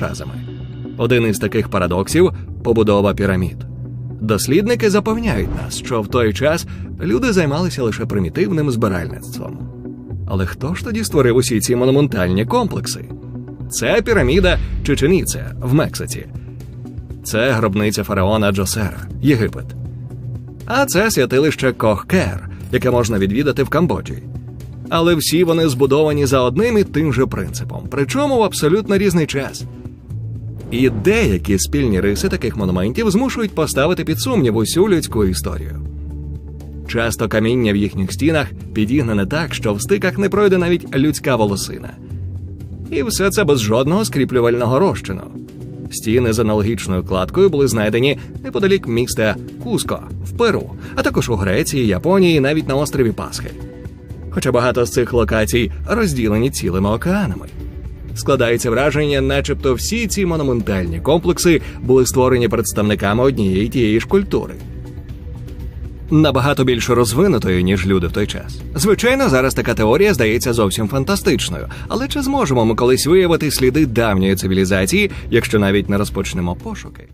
разами. Один із таких парадоксів побудова пірамід. Дослідники запевняють нас, що в той час люди займалися лише примітивним збиральництвом. Але хто ж тоді створив усі ці монументальні комплекси? Це піраміда Чеченіце в Мексиці. Це гробниця фараона Джосера, Єгипет. А це святилище Кохкер, яке можна відвідати в Камбоджі. Але всі вони збудовані за одним і тим же принципом, причому в абсолютно різний час. І деякі спільні риси таких монументів змушують поставити під сумнів усю людську історію. Часто каміння в їхніх стінах підігнане так, що в стиках не пройде навіть людська волосина. І все це без жодного скріплювального розчину. Стіни з аналогічною кладкою були знайдені неподалік міста Куско в Перу, а також у Греції, Японії, навіть на острові Пасхи. Хоча багато з цих локацій розділені цілими океанами. Складається враження, начебто всі ці монументальні комплекси були створені представниками однієї тієї ж культури. Набагато більш розвинутою, ніж люди в той час. Звичайно, зараз така теорія здається зовсім фантастичною, але чи зможемо ми колись виявити сліди давньої цивілізації, якщо навіть не розпочнемо пошуки?